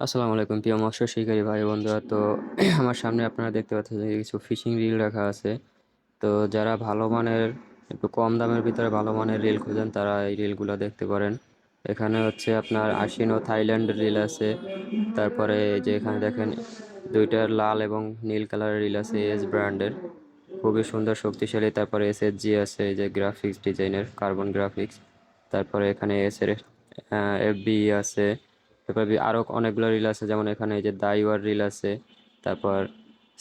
আসসালামু আলাইকুম প্রিয় মৎস্য শিকারী ভাই বন্ধুরা। তো আমার সামনে আপনারা দেখতে পাচ্ছেন যে কিছু ফিশিং রিল রাখা আছে। তো যারা ভালো মানের, একটু কম দামের ভিতরে ভালো মানের রিল খোঁজেন, তারা এই রিলগুলো দেখতে পারেন। এখানে হচ্ছে আপনার আশিনো থাইল্যান্ড রিল আছে। তারপরে যে এখানে দেখেন দুইটা লাল এবং নীল কালারের রিল আছে এস ব্র্যান্ডের। খুবই সুন্দর, শক্তিশালী। তারপরে এস এস জি আছে যে গ্রাফিক্স ডিজাইনের, কার্বন গ্রাফিক্স। তারপরে এখানে এস এর এফ বি আছে। তারপর আরও অনেকগুলো রিল আছে, যেমন এখানে এই যে দাইওয়ার রিল আছে, তারপর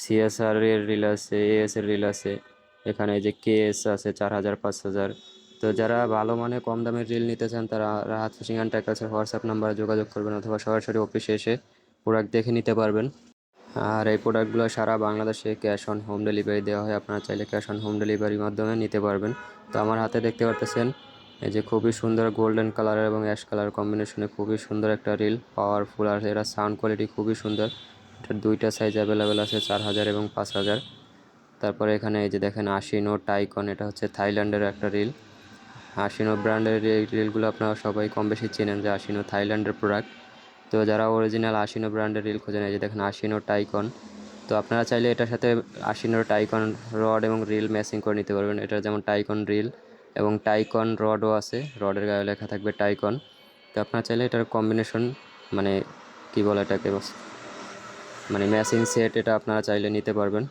সিএসআর এর রিল আছে এএস এর রিল আছে, এখানে এই যে কেএস আছে, চার হাজার, পাঁচ হাজার। তো যারা ভালো মানে কম দামের রিল নিতে চান, তারা রাহাত ফিশিং অ্যান্ড ট্যাকাসের হোয়াটসঅ্যাপ নাম্বারে যোগাযোগ করবেন অথবা সরাসরি অফিসে এসে প্রোডাক্ট দেখে নিতে পারবেন। আর এই প্রোডাক্টগুলো সারা বাংলাদেশে ক্যাশ অন হোম ডেলিভারি দেওয়া হয়, আপনারা চাইলে ক্যাশ অন হোম ডেলিভারির মাধ্যমে নিতে পারবেন। তো আমার হাতে দেখতে পারতেছেন এই যে খুবই সুন্দর গোল্ডেন কালার এবং অ্যাশ কালার কম্বিনেশনে খুবই সুন্দর একটা রিল পাওয়ারফুল আর এরা সাউন্ড কোয়ালিটি খুবই সুন্দর। এটার দুইটা সাইজ অ্যাভেলেবেল আছে, চার হাজার এবং পাঁচ হাজার। তারপরে এখানে এই যে দেখেন আশিনো টাইকন এটা হচ্ছে থাইল্যান্ডের একটা রিল আশিনো ব্র্যান্ডের এই রিলগুলো আপনারা সবাই কম বেশি চেনেন যে আশিনো থাইল্যান্ডের প্রোডাক্ট তো যারা অরিজিনাল আশিনো ব্র্যান্ডের রিল খোঁজেন, এই যে দেখেন আশিনো টাইকন তো আপনারা চাইলে এটার সাথে আশিনোর টাইকন রড এবং রিল ম্যাচিং করে নিতে পারবেন। এটা যেমন টাইকন রিল এবং টাইকন রডও আছে, রডের গায়ে লেখা থাকবে টাইকন। তো আপনারা চাইলে এটার কম্বিনেশন মানে কী বলে এটাকে মানে ম্যাচিং সেট এটা আপনারা চাইলে নিতে পারবেন।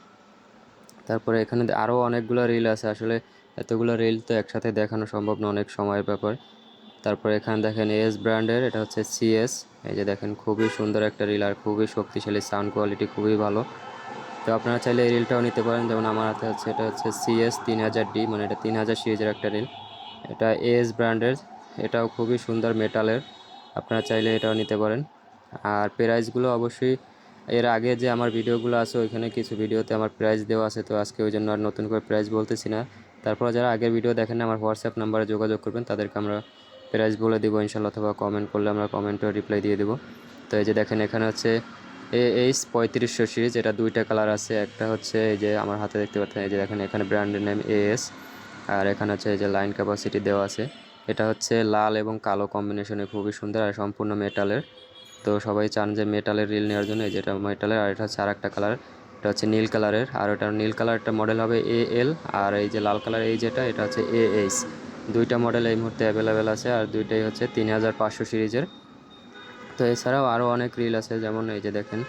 তারপরে এখানে আরও অনেকগুলো রিল আছে, আসলে এতগুলো রিল তো একসাথে দেখানো সম্ভব না, অনেক সময়ের ব্যাপার। তারপরে এখানে দেখেন এস ব্র্যান্ডের এটা হচ্ছে সিএস এই যে দেখেন খুবই সুন্দর একটা রিল আর খুবই শক্তিশালী সাউন্ড কোয়ালিটি খুবই ভালো। তো আপনারা চাইলে এই রিলটাও নিতে পারেন। যেমন আমার হাতে আছে, এটা হচ্ছে সিএস তিন হাজার ডি মানে এটা তিন হাজার সিরিজের একটা রিল। এটা এস ব্র্যান্ডের, এটাও খুবই সুন্দর মেটালের, আপনারা চাইলে এটাও নিতে পারেন। আর প্রাইসগুলো অবশ্যই, এর আগে যে আমার ভিডিওগুলো আছে, ওইখানে কিছু ভিডিওতে আমার প্রাইস দেওয়া আছে, তো আজকে ওই জন্য আর নতুন করে প্রাইস বলতেছি না। তারপর যারা আগের ভিডিও দেখেন আমার হোয়াটসঅ্যাপ নাম্বারে যোগাযোগ করবেন, তাদেরকে আমরা প্রাইস বলে দেবো ইনশাল্লাহ অথবা কমেন্ট করলে আমরা কমেন্টও রিপ্লাই দিয়ে দেবো। তো এই যে দেখেন, এখানে হচ্ছে এইচ পঁয়ত্রিশশো সিরিজ এটা দুইটা কালার আছে। একটা হচ্ছে এই যে আমার হাতে দেখতে পাচ্ছেন, এই যে দেখেন, এখানে ব্র্যান্ডের নেম এএস আর এখানে হচ্ছে এই যে লাইন ক্যাপাসিটি দেওয়া আছে। এটা হচ্ছে লাল এবং কালো কম্বিনেশনে খুবই সুন্দর আর সম্পূর্ণ মেটালের তো সবাই চান যে মেটালের রিল নেওয়ার জন্য, এই যেটা মেটালের আর এটা হচ্ছে আর একটা কালার এটা হচ্ছে নীল কালারের আর ওটা নীল কালারটা মডেল হবে এ এল আর এই যে লাল কালার এই যেটা, এটা হচ্ছে এ এইচ দুইটা মডেল এই মুহূর্তে অ্যাভেলেবেল আছে, আর দুইটাই হচ্ছে তিন হাজার পাঁচশো সিরিজের তো এছাড়াও আরও অনেক রিল আছে, যেমন এই যে দেখেন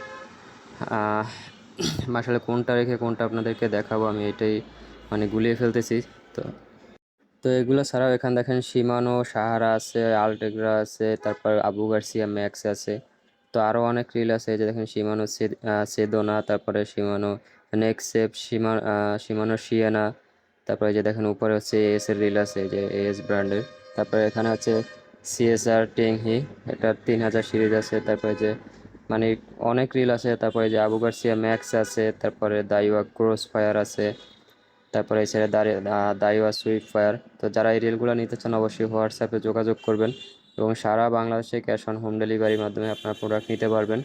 আসলে কোনটা রেখে কোনটা আপনাদেরকে দেখাবো, আমি এটাই মানে গুলিয়ে ফেলতেছি। তো তো এগুলো ছাড়াও এখানে দেখেন সীমানো, সাহারা আছে, আলটেগ্রা আছে, তারপর আবু গার্সিয়া, ম্যাক্স আছে। তো আরও অনেক রিল আছে, এই যে দেখেন সীমানো সেদোনা, তারপরে সীমানো নেক্সেপ, সীমা সীমানো শিয়ানা, তারপরে যে দেখেন উপরে হচ্ছে এস এর রিল আছে যে এস ব্র্যান্ডের তারপরে এখানে হচ্ছে সিএসআর টেংহি এটা তিন হাজার সিরিজ আছে, তারপরে যে মানে অনেক রিল আছে, তারপরে যে আবু গার্সিয়া ম্যাক্স আছে, তারপরে দাইওয়া ক্রস ফায়ার আছে, তারপরে এছাড়া দাইওয়া সুইফট ফায়ার তো যারা এই রিলগুলো নিতে চান, অবশ্যই হোয়াটসঅ্যাপে যোগাযোগ করবেন এবং সারা বাংলাদেশে ক্যাশ অন হোম ডেলিভারির মাধ্যমে আপনার প্রোডাক্ট নিতে পারবেন।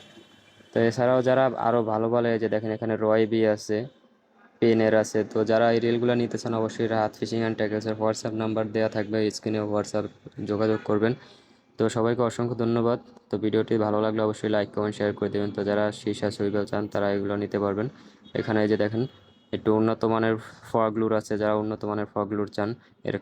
তো এছাড়াও যারা আরও ভালো বলে যে দেখেন এখানে রয় বি আছে পেনের আছে। তো যারা এই রিলগুলো নিতে চান অবশ্যই রাহাত ফিশিং অ্যান্ড ট্যাকেলসের হোয়াটসঅ্যাপ নাম্বার দেওয়া থাকবে স্ক্রিনে হোয়াটসঅ্যাপ যোগাযোগ করবেন। তো সবাইকে অসংখ্য ধন্যবাদ। তো ভিডিওটি ভালো লাগলে অবশ্যই লাইক কমেন্ট শেয়ার করে দেবেন। তো যারা শীর্ষা সুইবেল চান, তারা এগুলো নিতে পারবেন। এখানে এই যে দেখেন, একটু উন্নত মানের ফগলুর আছে। যারা উন্নত মানের ফগলুর চান, এর